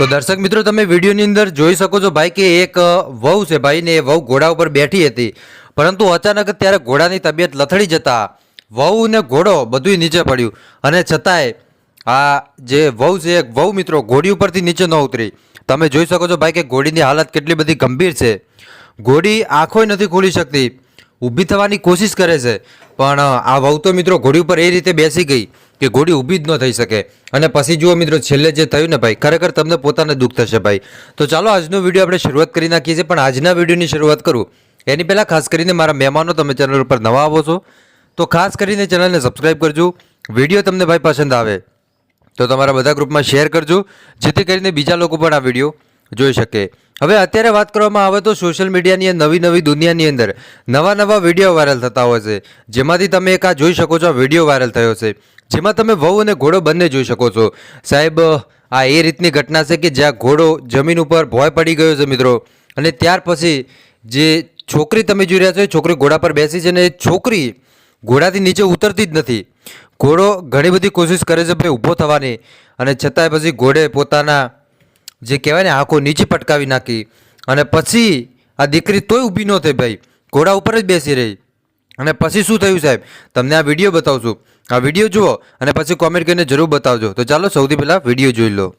તો દર્શક મિત્રો, તમે વિડીયોની અંદર જોઈ શકો છો ભાઈ કે એક વહુ છે ભાઈ ને એ વહુ ઘોડા ઉપર બેઠી હતી. પરંતુ અચાનક ત્યારે ઘોડાની તબિયત લથડી જતા વહુ ને ઘોડો બધુંય નીચે પડ્યું. અને છતાંય આ જે વહુ છે, એક વહુ મિત્રો, ઘોડી ઉપરથી નીચે ન ઉતરી. તમે જોઈ શકો છો ભાઈ કે ઘોડીની હાલત કેટલી બધી ગંભીર છે. ઘોડી આંખોય નથી ખોલી શકતી. ઊભી થવાની કોશિશ કરે છે. પણ આ વહુ તો મિત્રો ઘોડી ઉપર એ રીતે બેસી ગઈ કે ઘોડી ઊભી જ ન થઈ શકે. અને પછી જુઓ મિત્રો, છેલ્લે જે થયું ને ભાઈ, ખરેખર તમને પોતાને દુઃખ થશે ભાઈ. તો ચાલો, આજનો વીડિયો આપણે શરૂઆત કરી નાખીએ છીએ, પણ આજના વિડીયોની શરૂઆત કરું. એની પહેલાં ખાસ કરીને મારા મહેમાનો તમે ચેનલ ઉપર નવા આવો છો, તો ખાસ કરીને ચેનલને સબસ્ક્રાઈબ કરજો. વીડિયો તમને ભાઈ પસંદ આવે, તો તમારા બધા ગ્રુપમાં શેર કરજો, જેથી કરીને બીજા લોકો પણ આ વીડિયો જોઈ શકે. હવે અત્યારે વાત કરવામાં આવે તો સોશિયલ મીડિયાની નવી નવી દુનિયાની અંદર નવા નવા વીડિયો વાયરલ થતા હોય છે. જેમાંથી તમે એક આ જોઈ શકો છો, આ વીડિયો વાયરલ થયો છે. જેમાં તમે વહુ અને ઘોડો બંને જોઈ શકો છો. સાહેબ, આ એ રીતની ઘટના છે કે જ્યાં ઘોડો જમીન ઉપર ભોય પડી ગયો છે મિત્રો. અને ત્યાર પછી જે છોકરી તમે જોઈ રહ્યા છો, એ છોકરી ઘોડા પર બેસી છે ને એ છોકરી ઘોડાથી નીચે ઉતરતી જ નથી. ઘોડો ઘણી બધી કોશિશ કરે છે, ભાઈ ઊભો થવાની. અને છતાંય પછી ઘોડે પોતાના જે કહેવાય ને, આંખો નીચે પટકાવી નાખી. અને પછી આ દીકરી તોય ઊભી ન થઈ ભાઈ. ઘોડા ઉપર જ બેસી રહી. અને પછી શું થયું સાહેબ? તમને આ વીડિયો બતાવશું. આ વીડિયો જુઓ અને પછી કોમેન્ટ કરીને જરૂર બતાવજો. તો ચાલો સૌથી પહેલાં વીડિયો જોઈ લો.